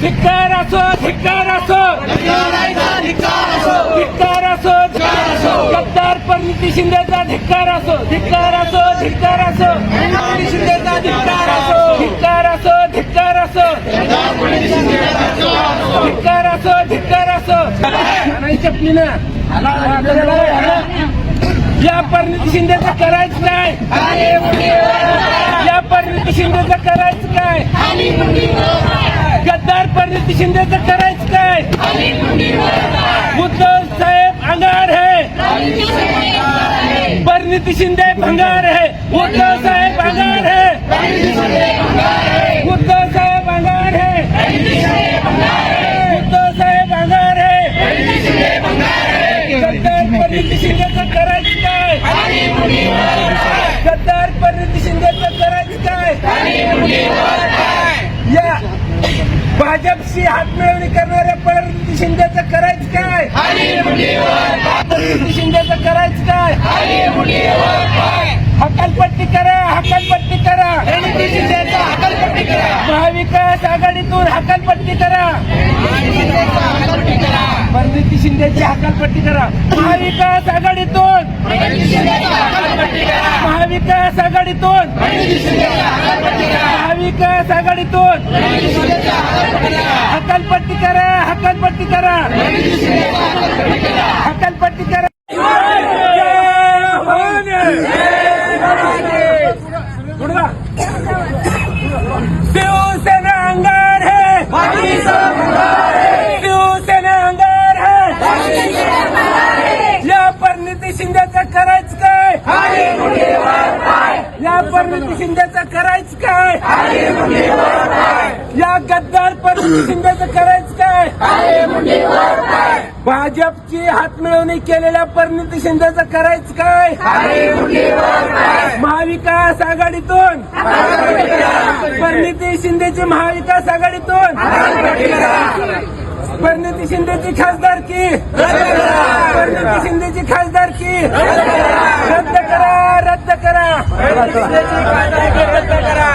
धिक्कार असो धिक्कार असो धिक्कार असो गद्दार परिणिती शिंदेचा धिक्कार असो धिक्कार असो धिक्कार असो शिंदेचा धिक्कार असो धिक्कार असो धिक्कार असो धिक्कार असो धिक्कार असो नाही चपलीनं या परिणिती शिंदेचं करायचं काय गद्दार परिणिती शिंदेचं करायचं काय उद्धव साहेब अंगार है। परिणिती शिंदे भंगार है। उद्धव साहेब अंगार है। उद्धव साहेब अंगार है। उद्धव साहेब अंगार है। गद्दार परिणिती शिंदेचं करायचं काय गद्दार परिणिती शिंदेचं करायचं काय भाजपशी हात मिळवणी करणाऱ्या परिणिती शिंदेचं करायचं काय? शिंदेचं करायचं काय? हकालपट्टी करा हकालपट्टी करा. महाविकास आघाडीतून हकालपट्टी करा. परिणिती शिंदेची हकालपट्टी करा. महाविकास आघाडीतून महाविकास आघाडीतून महाविकास आघाडीतून. हकालपट्टी करा हकालपट्टी करा. परिणिती शिंदेचं करायचं काय? या गद्दार परिणिती शिंदेचं करायचं काय? भाजपची हात मिळवणी केलेल्या परिणिती शिंदेचं करायचं काय? महाविकास आघाडीतून. परिणिती शिंदेची महाविकास आघाडीतून. परिणिती शिंदेची खासदारकी. परिणिती शिंदेची खासदारकी. रद्द करा रद्द करा रद्द करा